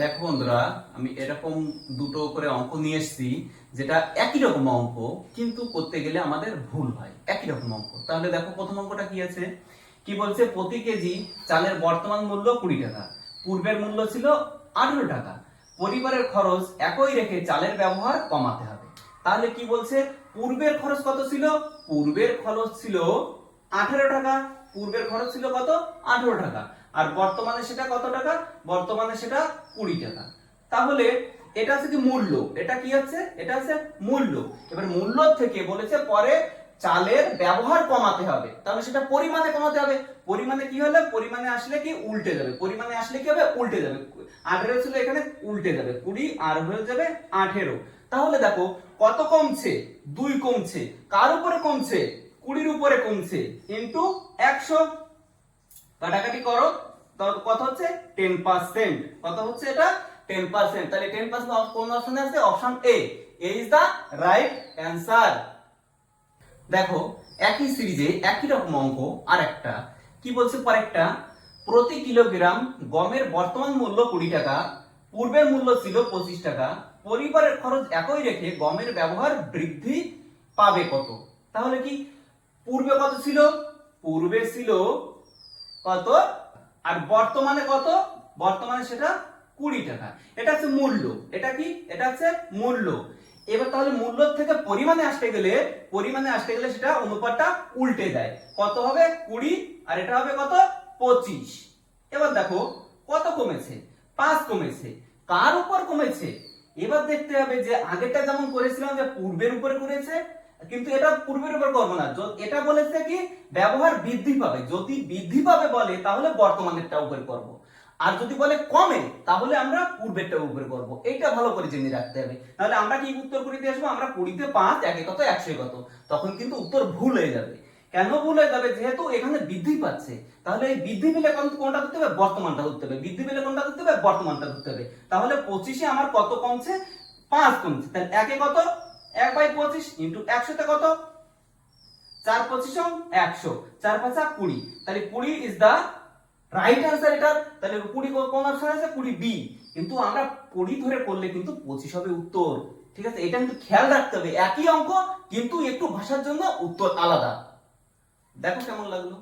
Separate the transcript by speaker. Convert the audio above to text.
Speaker 1: দেখো বন্ধুরা, আমি এরকম দুটো করে অঙ্ক নিয়ে এসেছি, যেটা একই রকম অঙ্ক, কিন্তু করতে গেলে আমাদের ভুল হয়। একই রকম অঙ্ক। তাহলে দেখো প্রথম অঙ্কটা কি আছে? কি বলছে, প্রতি কেজি চালের বর্তমান মূল্য কুড়ি টাকা, পূর্বের মূল্য ছিল আঠেরো টাকা। পরিবারের খরচ একই রেখে চালের ব্যবহার কমাতে হবে। তাহলে কি বলছে, পূর্বের খরচ কত ছিল? পূর্বের খরচ ছিল আঠেরো টাকা, পূর্বের খরচ ছিল কত? আঠেরো টাকা। আর বর্তমানে সেটা কত টাকা? বর্তমানে সেটা কুড়ি টাকা। তাহলে এটা হচ্ছে কি মূল্য? এটা কি হচ্ছে? এটা হচ্ছে মূল্য। এবার মূল্য থেকে বলেছে পরে চালের ব্যবহার কমাতে হবে। তাহলে সেটা পরিমাণে কমাতে হবে। পরিমাণে কি হলে? পরিমাণে আসলে কি? উল্টে যাবে। পরিমাণে আসলে কি হবে? উল্টে যাবে। আঠেরো ছিল এখানে, উল্টে যাবে। কুড়ি আর হয়ে যাবে আঠেরো। তাহলে দেখো, কত কমছে? দুই কমছে। কার উপরে কমছে? কুড়ির উপরে কমছে। ইন্টু একশো। কাটাকাটি করো কত হচ্ছে টেন পার্সেন্ট কত হচ্ছে এটা টেন পার্সেন্ট তাহলে টেন পার্সেন্ট কোন অপশনে আছে? Option A is the right answer দেখো, একই সিরিজে একই রকম অঙ্ক আর একটা কি বলছে পরেরটা? প্রতি কিলোগ্রাম গমের বর্তমান মূল্য কুড়ি টাকা, পূর্বের মূল্য ছিল পঁচিশ টাকা। পরিবারের খরচ একই রেখে গমের ব্যবহার বৃদ্ধি পাবে কত? তাহলে কি? পূর্বে কত ছিল? পূর্বে ছিল কত? আর বর্তমানে কত? বর্তমানে সেটা কুড়ি টাকা। এটা হচ্ছে মূল্য। এটা কি? এটা হচ্ছে মূল্য। এবার তাহলে মূল্য থেকে পরিমাণে আসতে গেলে, পরিমাণে আসতে গেলে সেটা অনুপাতটা উল্টে দেয়। কত হবে? কুড়ি। আর এটা হবে কত? পঁচিশ। এবার দেখো, কত কমেছে? পাঁচ কমেছে। কার উপর কমেছে? এবার দেখতে হবে যে আগেরটা যেমন করেছিলাম যে পূর্বের উপরে করেছে, কিন্তু এটা পূর্বের উপর করব না। এটা বলেছে কি, ব্যবহার বৃদ্ধি পাবে। যদি বৃদ্ধি পাবে বলে, তাহলে বর্তমানেরটা উপরে করব। আর যদি বলে কমে, তাহলে আমরা পূর্বেরটা উপরে করব। এইটা ভালো করে জেনে রাখতে হবে। তাহলে আমরা কি উত্তর কুড়িতে আসব? আমরা কুড়িতে পাঁচ, একে কত? একশো কত? তখন কিন্তু উত্তর ভুল হয়ে যাবে। কেন হয়ে যাবে? যেহেতু এখানে বৃদ্ধি পাচ্ছে, তাহলে এই বৃদ্ধি পেলে কোনটা ধরতে হবে? বর্তমানটা ধরতে হবে। বৃদ্ধি পেলে কোনটা ধরতে হবে? বর্তমানটা ধরতে হবে। তাহলে পঁচিশে আমার কত কমছে? পাঁচ কমছে। তাহলে একে কত? এক বাই পঁচিশ ইন্টু একশোতে কত? চার পঁচিশ একশো। চার পাঁচা কুড়ি। তাহলে কুড়ি ইজ দা রাইট অ্যান্সার এটা। তাহলে কুড়ি কোন অপশন আছে? কুড়ি বি কিন্তু আমরা কুড়ি ধরে করলে কিন্তু পঁচিশ হবে উত্তর। ঠিক আছে? এটা কিন্তু খেয়াল রাখতে হবে। একই অঙ্ক, কিন্তু একটু ভাষার জন্য উত্তর আলাদা। দেখো কেমন লাগলো